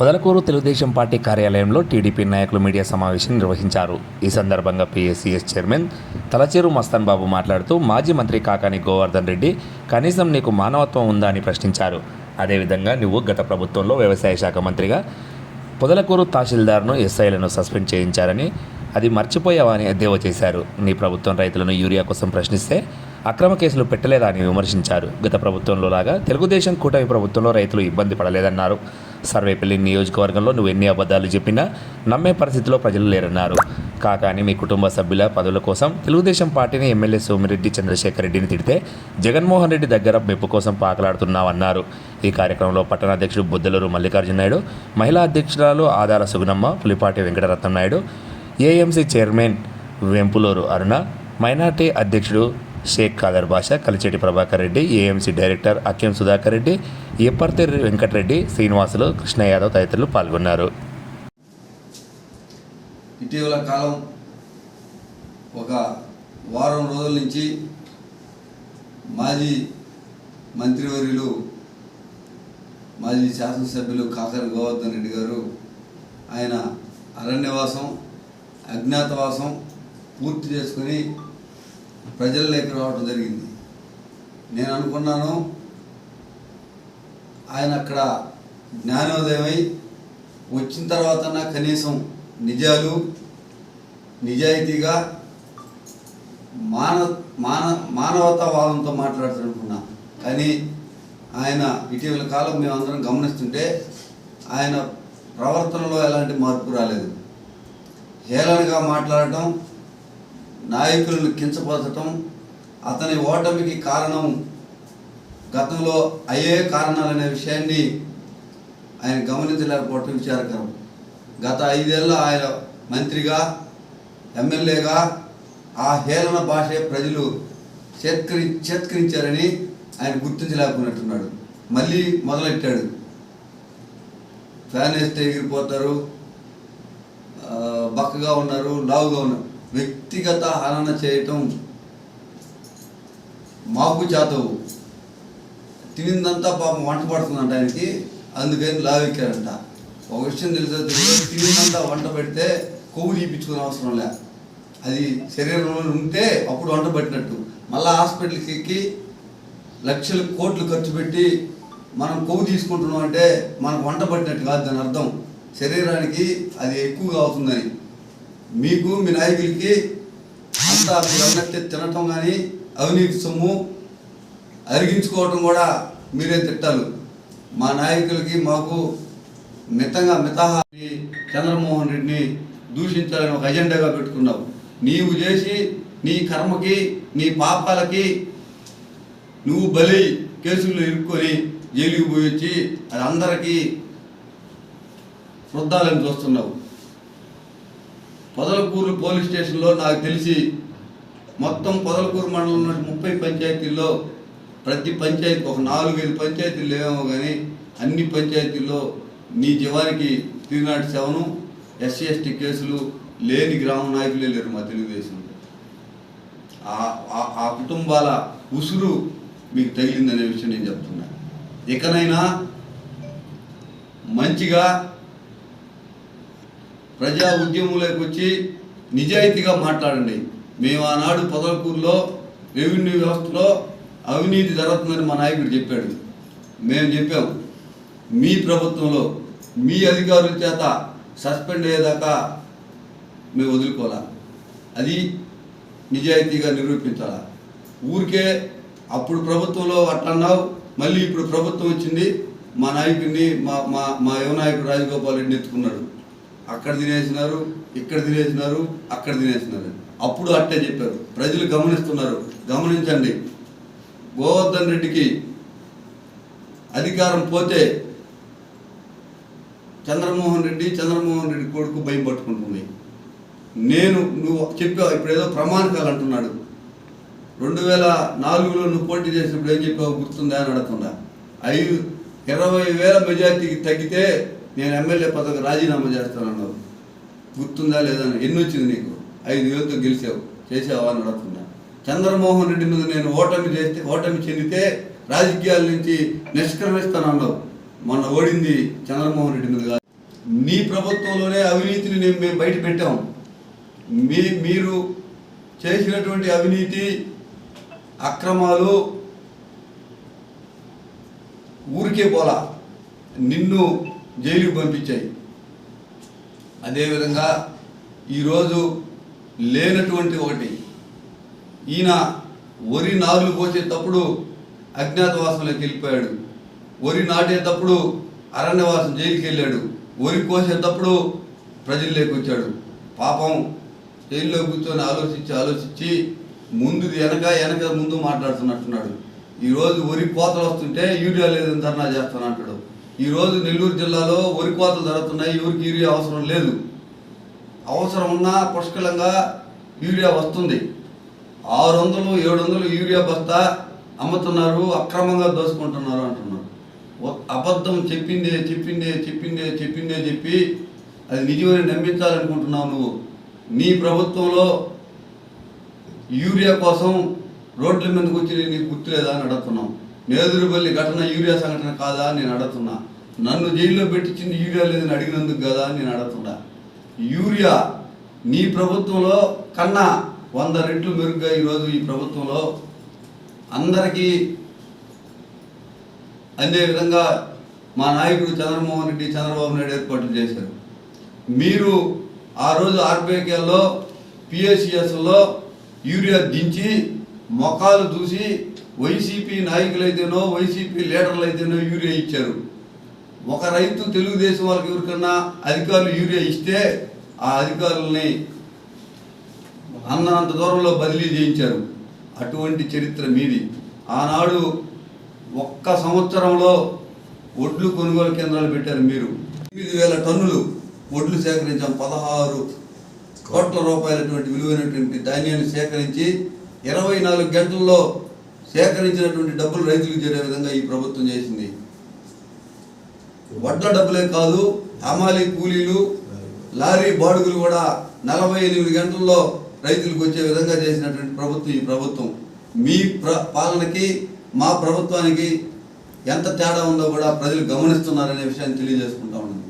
Podalakuru Telugu Desam party కార్యాలయంలో TDP నాయకులు media సమావేశం నిర్వహించారు. ఈ సందర్భంగా పీఎస్సీఎస్ చైర్మన్ తలచేరు మస్తాన్ బాబు మాట్లాడుతూ మాజీ మంత్రి కాకాని గోవర్ధన్ రెడ్డి కనీసం నీకు మానవత్వం ఉందా? అని ప్రశ్నించారు. అదేవిధంగా నువ్వు గత ప్రభుత్వంలో వ్యవసాయ శాఖ మంత్రిగా పొదలకూరు తహసీల్దార్ను ఎస్ఐలను సస్పెండ్ చేయించారని అది మర్చిపోయావా? అని ఎద్దేవా చేశారు. నీ ప్రభుత్వం రైతులను యూరియా కోసం ప్రశ్నిస్తే అక్రమ కేసులు పెట్టలేదా అని విమర్శించారు. గత ప్రభుత్వంలో లాగా తెలుగుదేశం కూటమి ప్రభుత్వంలో రైతులు ఇబ్బంది పడలేదన్నారు. సర్వేపల్లి నియోజకవర్గంలో నువ్వు ఎన్ని అబద్ధాలు చెప్పినా నమ్మే పరిస్థితిలో ప్రజలు లేరన్నారు. కాకాని మీ కుటుంబ సభ్యుల పదవుల కోసం తెలుగుదేశం పార్టీని ఎమ్మెల్యే సోమిరెడ్డి చంద్రశేఖర్ రెడ్డిని తిడితే జగన్మోహన్ రెడ్డి దగ్గర మెప్పు కోసం పాకలాడుతున్నామన్నారు ఈ కార్యక్రమంలో పట్టణ అధ్యక్షుడు బుద్దలూరు మల్లికార్జున నాయుడు మహిళా అధ్యక్షురాలు Adara Sugunamma Pulipati Venkataratnam Naidu AMC chairman Vempuluru Aruna minority అధ్యక్షుడు షేక్ కాదర్ బాషా కలిచేటి ప్రభాకర్ రెడ్డి ఏఎంసీ డైరెక్టర్ అక్యం సుధాకర్ రెడ్డి ఎప్పర్తి వెంకటరెడ్డి శ్రీనివాసులు కృష్ణ యాదవ్ తదితరులు పాల్గొన్నారు. ఇటీవల కాలం ఒక వారం రోజుల నుంచి మాజీ మంత్రివర్యులు మాజీ శాసనసభ్యులు కాకర గోవర్ధన్ రెడ్డి గారు ఆయన అరణ్యవాసం అజ్ఞాతవాసం పూర్తి చేసుకుని ప్రజల్లోకి రావడం జరిగింది. నేను అనుకున్నాను ఆయన అక్కడ జ్ఞానోదయమై వచ్చిన తర్వాత కనీసం నిజాలు నిజాయితీగా మాన మాన మానవతావాదంతో మాట్లాడుతున్నా కానీ ఆయన ఇటీవల కాలం మేమందరం గమనిస్తుంటే ఆయన ప్రవర్తనలో ఎలాంటి మార్పు రాలేదు. హేళనగా మాట్లాడటం నాయకులను కించపరచటం అతని ఓటమికి కారణం గతంలో అయ్యే కారణాలనే విషయాన్ని ఆయన గమనించలేకపోవటం విచారకరం. గత ఐదేళ్ళ ఆయన మంత్రిగా ఎమ్మెల్యేగా ఆ హేళన భాషే ప్రజలు చేత్కరి చేత్కరించారని ఆయన గుర్తించలేకపోయినట్టున్నాడు. మళ్ళీ మొదలెట్టాడు. ఫ్యాన్ వేస్తే ఎగిరిపోతారు బక్కగా ఉన్నారు లావుగా ఉన్నారు. వ్యక్తిగత హనన చేయటం మాకు చేతవు తినిందంతా పాపం వంట పడుతుందంట ఆయనకి అందుకని లావెక్కారంట. ఒక విషయం తెలుసా తినిందంతా వంట పెడితే కొవ్వు తీపించుకునే అవసరం లే. అది శరీరంలో ఉంటే అప్పుడు వంట పెట్టినట్టు. మళ్ళీ హాస్పిటల్కి ఎక్కి లక్షలు కోట్లు ఖర్చు పెట్టి మనం కొవ్వు తీసుకుంటున్నాం అంటే మనకు వంట పట్టినట్టు కాదు దాని అర్థం. శరీరానికి అది ఎక్కువగా అవుతుందని. మీకు మీ నాయకులకి అంతా మీరు అన్నట్టే తినటం కానీ అవినీతి సొమ్ము అరిగించుకోవటం కూడా మీరే తిట్టాలు. మా నాయకులకి మాకు మితంగా మితహాన్ని చంద్రమోహన్ రెడ్డిని దూషించాలని ఒక అజెండాగా పెట్టుకున్నావు. నీవు చేసి నీ కర్మకి నీ పాపాలకి నువ్వు బలి కేసుల్లో ఇరుక్కొని జైలుకి పోయి వచ్చి అది అందరికీ వృద్ధాలని చూస్తున్నావు. పొదలకూరు పోలీస్ స్టేషన్లో నాకు తెలిసి మొత్తం పొదలకూరు మండలంలో ఉన్న ముప్పై పంచాయతీల్లో ప్రతి పంచాయతీ ఒక నాలుగైదు పంచాయతీలు లేవేమో కానీ అన్ని పంచాయతీల్లో నీ జీవానికి three nought seven SC ST కేసులు లేని గ్రామ నాయకులే లేరు మా తెలుగుదేశం ఆ- ఆ- ఆ కుటుంబాల ఉసురు మీకు తగిలిందనే విషయం నేను చెప్తున్నా. ఇకనైనా మంచిగా ప్రజా ఉద్యమంలోకి వచ్చి నిజాయితీగా మాట్లాడండి. మేము ఆనాడు పొదలకూరులో రెవెన్యూ వ్యవస్థలో అవినీతి జరుగుతుందని మా నాయకుడు చెప్పాడు. మేము చెప్పాం మీ ప్రభుత్వంలో మీ అధికారుల చేత సస్పెండ్ అయ్యేదాకా మేము వదులుకోవాలా? అది నిజాయితీగా నిరూపించాలా? ఊరికే అప్పుడు ప్రభుత్వంలో అట్లన్నావు మళ్ళీ ఇప్పుడు ప్రభుత్వం వచ్చింది మా నాయకుడిని మా మా మా యువ నాయకుడు రాజగోపాల్ రెడ్డిని ఎత్తుకున్నాడు. అక్కడ తినేసినారు ఇక్కడ తినేసినారు అక్కడ తినేసినారు. అప్పుడు అట్టే చెప్పారు. ప్రజలు గమనిస్తున్నారు. గమనించండి. గోవర్ధన్ రెడ్డికి అధికారం పోతే చంద్రమోహన్ రెడ్డి చంద్రమోహన్ రెడ్డి కొడుకు భయం పట్టుకుంటుంది. నేను నువ్వు చెప్పావు ఇప్పుడు ఏదో ప్రమాణకాలు అంటున్నాడు. రెండు వేల నాలుగులో నువ్వు పోటీ చేసినప్పుడు ఏం చెప్పావు గుర్తుందా అని అడుగుతుందా ఐదు ఇరవై వేల మెజార్టీకి తగ్గితే నేను ఎమ్మెల్యే పదవి రాజీనామా చేస్తానన్నావు. గుర్తుందా లేదా అని ఎన్ని వచ్చింది నీకు? ఐదు వేలతో గెలిచావు. చేసావా అని అడుగుతున్నా. చంద్రమోహన్ రెడ్డి మీద నేను ఓటమి చేస్తే ఓటమి చెందితే రాజకీయాల నుంచి నిష్క్రమిస్తానన్నావు. మొన్న ఓడింది చంద్రమోహన్ రెడ్డి మీద కాదు. నీ ప్రభుత్వంలోనే అవినీతిని నేను మేము బయట పెట్టాం. మీ మీరు చేసినటువంటి అవినీతి అక్రమాలు ఊరికే పోలా. నిన్ను జైలుకి పంపించాయి. అదేవిధంగా ఈరోజు లేనటువంటి ఒకటి. ఈయన వరి నారులు పోసేటప్పుడు అజ్ఞాతవాసంలోకి వెళ్ళిపోయాడు. వరి నాటేటప్పుడు అరణ్యవాసం జైలుకి వెళ్ళాడు. వరి కోసేటప్పుడు ప్రజల్లోకి వచ్చాడు పాపం జైల్లో కూర్చొని ఆలోచించి ఆలోచించి ముందు వెనక వెనక ముందు మాట్లాడుతున్నట్టున్నాడు. ఈరోజు వరి కోతలు వస్తుంటే యూరియా లేదని ధర్నా చేస్తానంటాడు. ఈరోజు నెల్లూరు జిల్లాలో వరి కోతలు జరుగుతున్నాయి ఎవరికి యూరియా అవసరం లేదు. అవసరం ఉన్నా పుష్కలంగా యూరియా వస్తుంది. ఆరు వందలు ఏడు వందలు యూరియా బస్తా అమ్ముతున్నారు. అక్రమంగా దోసుకుంటున్నారు అంటున్నారు. అబద్ధం చెప్పిందే చెప్పిందే చెప్పిందే చెప్పిందే చెప్పి అది నిజమని నమ్మించాలనుకుంటున్నావు నువ్వు. నీ ప్రభుత్వంలో యూరియా కోసం రోడ్ల మీదకి వచ్చి నీకు గుర్తులేదా అని అడుగుతున్నాం నేదురుబల్లి ఘటన యూరియా సంఘటన కాదా అని నేను అడుగుతున్నా. నన్ను జైల్లో పెట్టించింది యూరియా లేదని అడిగినందుకు కదా అని నేను అడుగుతున్నా. యూరియా నీ ప్రభుత్వంలో కన్నా వంద రెట్లు మెరుగ్గా ఈరోజు ఈ ప్రభుత్వంలో అందరికీ అందే విధంగా మా నాయకుడు చంద్రమోహన్ రెడ్డి చంద్రబాబు నాయుడు ఏర్పాట్లు చేశారు. మీరు ఆ రోజు ఆర్బీకేలో పిఎస్సిఎస్లో యూరియా దించి మొఖాలు చూసి వైసీపీ నాయకులైతేనో వైసీపీ లీడర్లు అయితేనో యూరియా ఇచ్చారు. ఒక రైతు తెలుగుదేశం వాళ్ళకి ఎవరికన్నా అధికారులు యూరియా ఇస్తే ఆ అధికారులని అన్నంత దూరంలో బదిలీ చేయించారు. అటువంటి చరిత్ర మీది. ఆనాడు ఒక్క సంవత్సరంలో ఒడ్లు కొనుగోలు కేంద్రాలు పెట్టారు మీరు. ఎనిమిది వేల టన్నులు ఒడ్లు సేకరించాం. పదహారు కోట్ల రూపాయలటువంటి విలువైనటువంటి ధాన్యాన్ని సేకరించి ఇరవై నాలుగు గంటల్లో సేకరించినటువంటి డబ్బులు రైతులకు చేరే విధంగా ఈ ప్రభుత్వం చేసింది. వడ్ల డబ్బులే కాదు హమాలి కూలీలు లారీ బాడుగులు కూడా నలభై ఎనిమిది గంటల్లో రైతులకు వచ్చే విధంగా చేసినటువంటి ప్రభుత్వం ఈ ప్రభుత్వం. మీ ప్ర పాలనకి మా ప్రభుత్వానికి ఎంత తేడా ఉందో కూడా ప్రజలు గమనిస్తున్నారనే విషయాన్ని తెలియజేసుకుంటా ఉన్నాను.